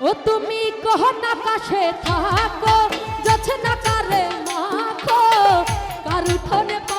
ও তুমি কহন আকাশে থাকো যাচ্ছে না কারে মাখো কারুঠনে পা